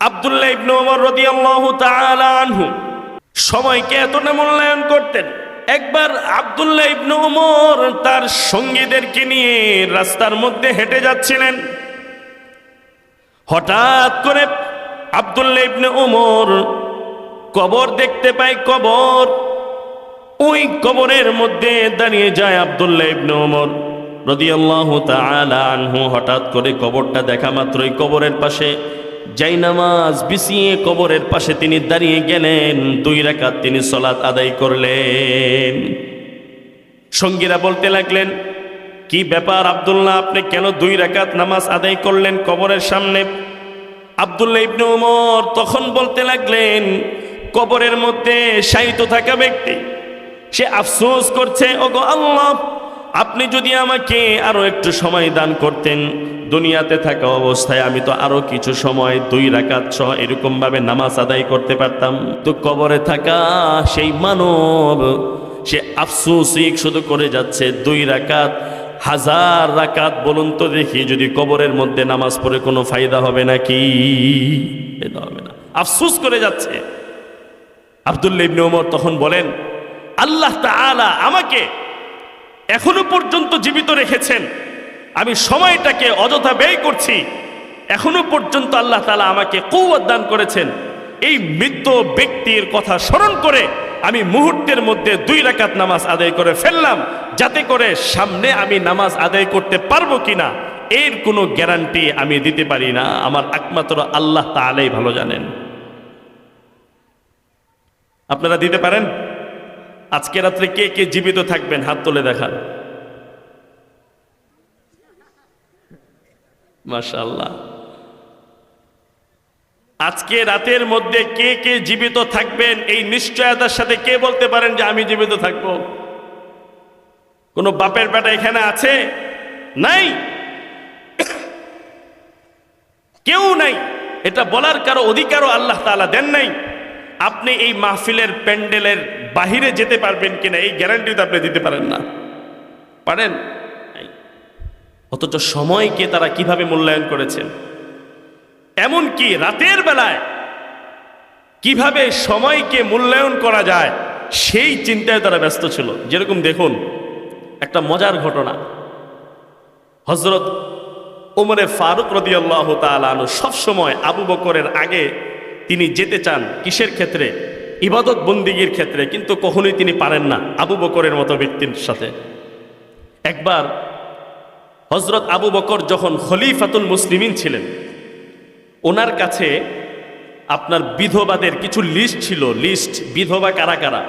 আব্দুল্লাহ ইবনে ওমর রাদিয়াল্লাহু তাআলা আনহু সময়কে এতটা মূল্যায়ন করতেন। একবার আব্দুল্লাহ ইবনে ওমর তার সঙ্গীদেরকে নিয়ে রাস্তার মধ্যে হেঁটে যাচ্ছিলেন। হঠাৎ করে আব্দুল্লাহ ইবনে ওমর কবর দেখতে পায়, কবর ওই কবরের মধ্যে দাঁড়িয়ে যায় আব্দুল্লাহ ইবনে ওমর রাদিয়াল্লাহু আনহু। হঠাৎ করে কবরটা দেখা মাত্রই কবরের পাশে জাইনামাজ বিছিয়ে কবরের পাশে তিনি দাঁড়িয়ে গেলেন, দুই রাকাত তিনি সলাত আদায় করলেন। সঙ্গীরা বলতে লাগলেন, কি ব্যাপার আব্দুল্লাহ, আপনি কেন দুই রাকাত নামাজ আদায় করলেন কবরের সামনে? আব্দুল্লাহ ইবনে ওমর তখন বলতে লাগলেন, কবরের মধ্যে শায়িত থাকা ব্যক্তি, সে আফসোস করছে, ওগো আল্লাহ আপনি যদি আমাকে আরও একটু সময় দান করতেন, দুনিয়াতে থাকা অবস্থায় আমি তো আরও কিছু সময় দুই রাকাত সহ এরকম ভাবে নামাজ আদায় করতে পারতাম। তো কবরে থাকা সেই মানব, সে আফসোসিক শুধু করে যাচ্ছে, দুই রাকাত, হাজার রাকাত বলুন তো দেখি, যদি কবরের মধ্যে নামাজ পড়ে কোনো ফায়দা হবে নাকি? হবে না। আফসোস করে যাচ্ছে। আব্দুল্লা ইবনে ওমর তখন বলেন, আল্লাহ তাআলা আমাকে এখনও পর্যন্ত জীবিত রেখেছেন। আমি সময়টাকে অযথা ব্যয় করছি। এখনও পর্যন্ত আল্লাহ তালা আমাকে কৌয়াত দান করেছেন। এই মৃত ব্যক্তির কথা স্মরণ করে আমি মুহূর্তের মধ্যে দুই রাকাত নামাজ আদায় করে ফেললাম, যাতে করে সামনে আমি নামাজ আদায় করতে পারব কিনা, এর কোনো গ্যারান্টি আমি দিতে পারি না। আমার একমাত্র আল্লাহ তাআলাই ভালো জানেন। আপনারা দিতে পারেন? আজকে রাত্রে কে কে জীবিত থাকবেন? হাত তুলে দেখান। মাশাল্লাহ আজকে রাতের মধ্যে কে কে জীবিত থাকবেন? এই নিশ্চয়তার সাথে কে বলতে পারেন যে আমি জীবিত থাকব? কোনো বাপের বেটা এখানে আছে? নাই। কেউ নাই। এটা বলার কারও অধিকারও আল্লাহ তাআলা দেন নাই। আপনি এই মাহফিলের প্যান্ডেলের বাহিরে যেতে পারবেন কিনা, এই গ্যারান্টি তো আপনি দিতে পারেন না। পারেন? অথচ সময়কে তারা কীভাবে মূল্যায়ন করেছেন? এমনকি রাতের বেলায় কীভাবে সময়কে মূল্যায়ন করা যায়, সেই চিন্তায় তারা ব্যস্ত ছিল। যেরকম দেখুন, একটা মজার ঘটনা। হজরত ওমরে ফারুক রদিয়াল্লাহ তালু সবসময় আবু বকরের আগে তিনি যেতে চান কিসের ক্ষেত্রে? ইবাদত বন্দিগির ক্ষেত্রে, কিন্তু কখনোই তিনি পারেন না আবু বকরের মতো ব্যক্তির সাথে। একবার হজরত আবু বকর যখন খলিফাতুল মুসলিমিন ছিলেন, ওনার কাছে আপনার বিধবাদের কিছু লিস্ট ছিল লিস্ট বিধবা কারা কারা?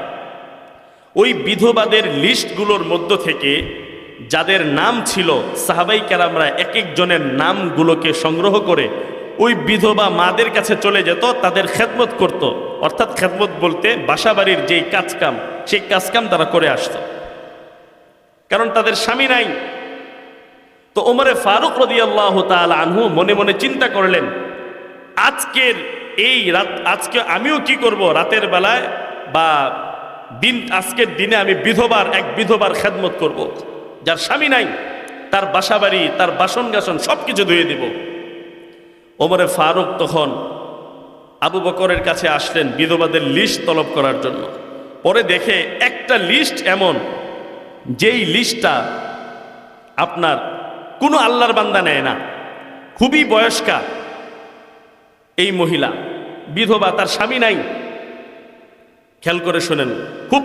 ওই বিধবাদের লিস্টগুলোর মধ্য থেকে যাদের নাম ছিল সাহাবাই কারামরা এক একজনের নামগুলোকে সংগ্রহ করে ওই বিধবা মাদের কাছে চলে যেত, তাদের খেদমত করত। অর্থাৎ খেদমত বলতে বাসাবাড়ির যেই কাজকাম, সেই কাজকাম তারা করে আসত। কারণ তাদের স্বামী নাই। তো ওমরে ফারুক রদিয়াল্লাহ তাল আনহু মনে মনে চিন্তা করলেন, আজকের এই রাত, আজকে আমিও কি করব রাতের বেলায় বা দিন, আজকের দিনে আমি বিধবার, এক বিধবার খেদমত করব। যার স্বামী নাই, তার বাসাবাড়ি, তার বাসন গাসন সব কিছু ধুয়ে দিব। ওমরে ফারুক তখন আবু বকরের কাছে আসলেন বিধবাদের লিস্ট তলব করার জন্য। পরে দেখে একটা লিস্ট এমন, যেই লিস্টটা আপনার কোনো আল্লাহর বান্দা নেয় না। খুবই বয়স্কা এই মহিলা, বিধবা, তার স্বামী নাই। খেয়াল করে শোনেন, খুব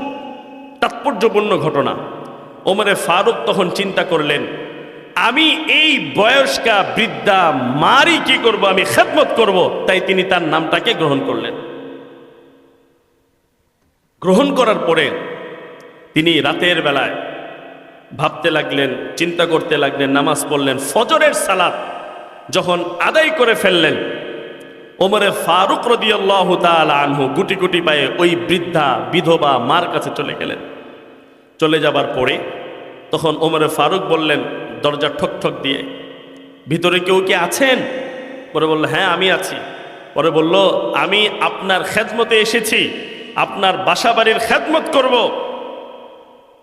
তাৎপর্যপূর্ণ ঘটনা। ওমরে ফারুক তখন চিন্তা করলেন আমি এই বয়স্কা বৃদ্ধা মারি কি করব? আমি খেদমত করব। তাই তিনি তার নামটাকে গ্রহণ করলেন। গ্রহণ করার পরে তিনি রাতের বেলায় ভাবতে লাগলেন, চিন্তা করতে লাগলেন, নামাজ পড়লেন, ফজরের সালাত যখন আদায় করে ফেললেন, ওমরে ফারুক রদিয়াল্লাহ আনহু গুটি গুটি পায়ে ওই বৃদ্ধা, বিধবা মার কাছে চলে গেলেন। চলে যাবার পরে তখন ওমরে ফারুক বললেন দরজা ঠক ঠক দিয়ে, ভিতরে কেউ কি আছেন? পরে বলল হ্যাঁ আমি আছি। পরে বলল, আমি আপনার খেদমতে এসেছি, আপনার বাসা বাড়ির খেদমত করব।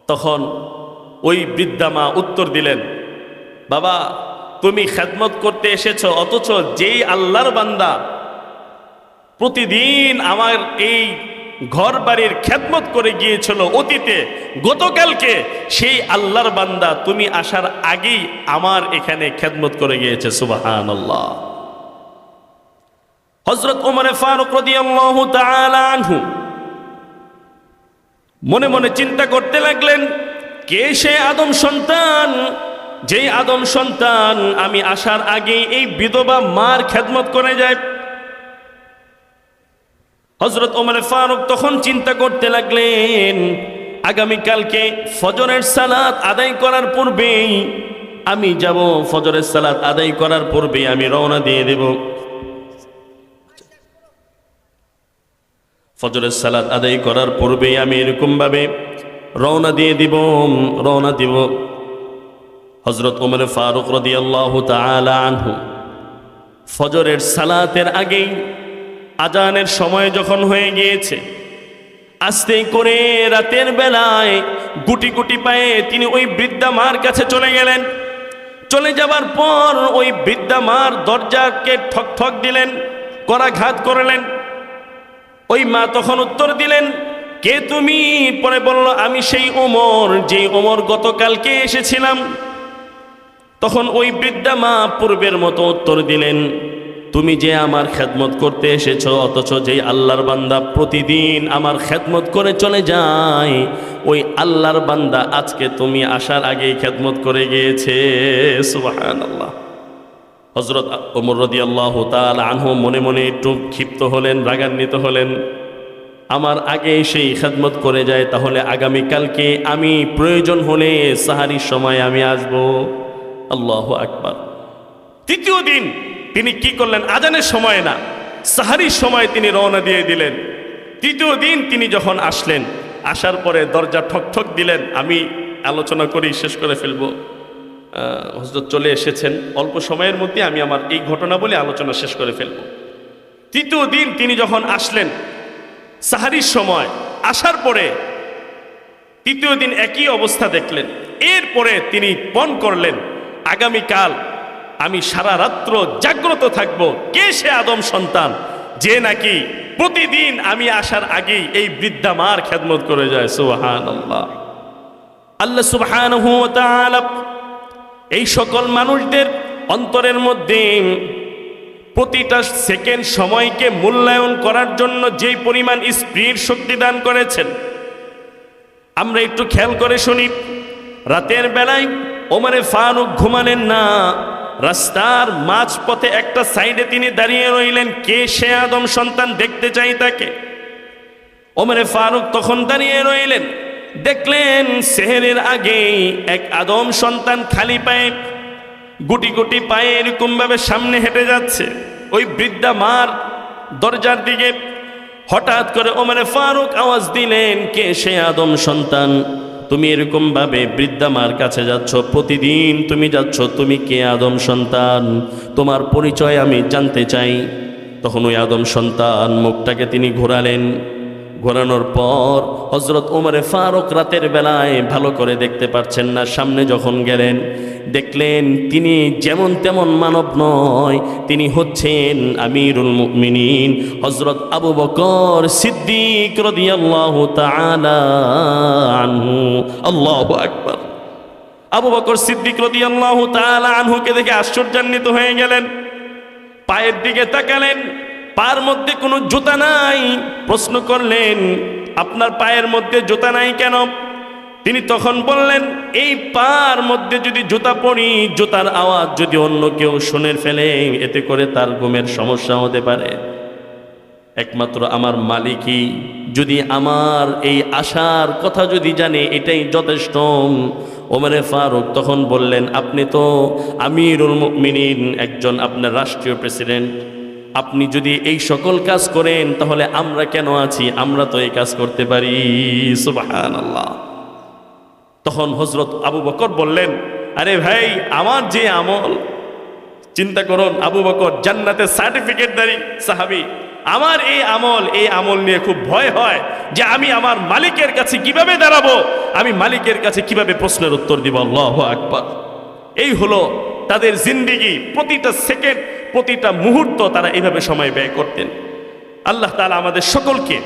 তখন ওই বৃদ্ধা মা উত্তর দিলেন, বাবা, তুমি খেদমত করতে এসেছ, অথচ যেই আল্লাহর বান্দা প্রতিদিন আমার এই ঘর বাড়ির খেদমত করে গিয়েছিল অতীতে। গতকালকে সেই আল্লাহর বান্দা তুমি আসার আগেই আমার এখানে খেদমত করে গিয়েছে সুবাহান আল্লাহ হজরত ওমরে ফারুক আনহু মনে মনে চিন্তা করতে লাগলেন, কে সে আদম সন্তান? যেই আদম সন্তান, আমি আসার আগে এই বিধবা মার খেদমত করে যায়। হজরত ওমর ফারুক তখন চিন্তা করতে লাগলেন, আগামীকালকে ফজরের সালাত আদায় করার পূর্বেই আমি যাব, ফজরের সালাত আদায় করার পূর্বে আমি রওনা দিয়ে দেব। ফজরের সালাত আদায় করার পূর্বেই আমি এরকম ভাবে রওনা দিয়ে দিব, রওনা দিব। হজরত ওমর ফারুক রদি আল্লাহ আনহু, ফজরের সালাতের আগেই আজানের সময় যখন হয়ে গিয়েছে, আস্তে করে রাতের বেলায় গুটি গুটি পায়ে তিনি ওই বৃদ্ধা মার কাছে চলে গেলেন। চলে যাবার পর ওই বৃদ্ধা মার দরজাকে ঠক ঠক দিলেন, করাঘাত করলেন। ওই মা তখন উত্তর দিলেন, কে তুমি? পরে বলল, আমি সেই ওমর যেই ওমর গতকালকে এসেছিলাম। তখন ওই বৃদ্ধা মা পূর্বের মতো উত্তর দিলেন তুমি যে আমার খেদমত করতে এসেছ, অথচ যেই আল্লাহর বান্দা প্রতিদিন আমার খেদমত করে চলে যায়, ওই আল্লাহর বান্দা আজকে তুমি আসার আগেই খেদমত করে গিয়েছে। সুবাহান আল্লাহ হজরত ওমর রদি আল্লাহ আনহু মনে মনে একটু ক্ষিপ্ত হলেন, রাগান্বিত হলেন। আমার আগে সেই খেদমত করে যায়, তাহলে আগামীকালকে আমি প্রয়োজন হলে সাহারির সময় আমি আসব। আল্লাহ আকবার। তৃতীয় দিন তিনি কি করলেন? আজানের সময় না, সাহারির সময় তিনি রওনা দিয়ে দিলেন। তৃতীয় দিন তিনি যখন আসলেন, আসার পরে দরজা ঠক ঠক দিলেন। আমি আলোচনা করি, শেষ করে ফেলব। হজরত চলে এসেছেন। অল্প সময়ের মধ্যে আমি আমার এই ঘটনা বলে আলোচনা শেষ করে ফেলব। তৃতীয় দিন তিনি যখন আসলেন, সাহারির সময়, আসার পরে তৃতীয় দিন একই অবস্থা দেখলেন। এরপরে তিনি পণ করলেন, আগামীকাল আমি সারা রাত্র জাগ্রত থাকব। কে সে আদম সন্তান? যে নাকি প্রতিদিন আমি আসার আগেই এই বৃদ্ধা মার খেদমত করে যায়। সুবাহান আল্লাহ আল্লাহ এই সকল মানুষদের অন্তরের মধ্যে প্রতিটা সেকেন্ড সময়কে মূল্যায়ন করার জন্য যেই পরিমাণ স্প্রিড শক্তি দান করেছেন। আমরা একটু খেয়াল করে শুনি, রাতের বেলায় ওমারে ফারুক ঘুমালেন না রাস্তার মাঝপথে একটা সাইডে তিনি দাঁড়িয়ে রইলেন। কে সে আদম সন্তান দেখতে চাই তাকে? ওমরে ফারুক তখন দাঁড়িয়ে রইলেন। দেখলেন সেহেরের আগেই এক আদম সন্তান খালি পায়ে, গুটি গুটি পায়ে এরকম ভাবে সামনে হেঁটে যাচ্ছে। ওই বৃদ্ধা মার দরজার দিকে হঠাৎ করে ওমরে ফারুক আওয়াজ দিলেন, কে সে আদম সন্তান? তুমি এরকম ভাবে বৃদ্ধা মার কাছে যাচ্ছ, প্রতিদিন তুমি যাচ্ছ, তুমি কে আদম সন্তান? তোমার পরিচয় আমি জানতে চাই। তখন ওই আদম সন্তান মুখটাকে তিনি ঘোরালেন। ঘোরানোর পর হজরত ওমরে ফারুক রাতের বেলায় ভালো করে দেখতে পারছেন না। সামনে যখন গেলেন, দেখলেন তিনি যেমন তেমন মানব নয়, তিনি হচ্ছেন আমিরুল মুমিনিন। হজরত আবু বকর সিদ্দিক রদিয়াল্লাহু আনহু। আল্লাহু আকবার। আবু বকর সিদ্দিক রদিয়াল্লাহু তাআলা আনহুকে দেখে আশ্চর্যান্বিত হয়ে গেলেন। পায়ের দিকে তাকালেন। পার মধ্যে কোনো জুতা নাই। প্রশ্ন করলেন, আপনার পায়ের মধ্যে জুতা নাই কেন? তিনি তখন বললেন, এই পার মধ্যে যদি জুতা পড়ি জুতার আওয়াজ যদি অন্য কেউ শুনে ফেলে, এতে করে তার ঘুমের সমস্যা হতে পারে। একমাত্র আমার মালিকই যদি আমার এই আশার কথা যদি জানে, এটাই যথেষ্ট। ওমরে ফারুক তখন বললেন, আপনি তো আমিরুল মুমিনিন, একজন আপনার রাষ্ট্রীয় প্রেসিডেন্ট। আপনি যদি এই সকল কাজ করেন, তাহলে আমরা কেন আছি? আমরা তো এই কাজ করতে পারি। সুবাহান আল্লাহ তখন হজরত আবু বকর বললেন, আরে ভাই, আমার যে আমল, চিন্তা করুন, আবু বকর জান্নাতের সার্টিফিকেট দাঁড়ি সাহাবি, আমার এই আমল এই আমল নিয়ে খুব ভয় হয় যে আমি আমার মালিকের কাছে কীভাবে দাঁড়াবো? আমি মালিকের কাছে কীভাবে প্রশ্নের উত্তর দিব? আল্লাহ আকবর। এই হলো তাদের জিন্দিগি। প্রতিটা সেকেন্ড প্রতিটা মুহূর্ত তারা এভাবে সময় ব্যয় করতেন। আল্লাহ তালা আমাদের সকলকে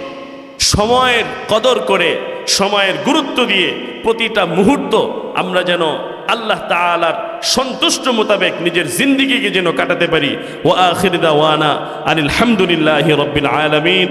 সময়ের কদর করে, সময়ের গুরুত্ব দিয়ে প্রতিটা মুহূর্ত আমরা যেন আল্লাহ তালার সন্তুষ্ট মোতাবেক নিজের জিন্দিগিকে যেন কাটাতে পারি। ও আখির দাওয়ানা আনিল হামদুলিল্লাহ আলমিন।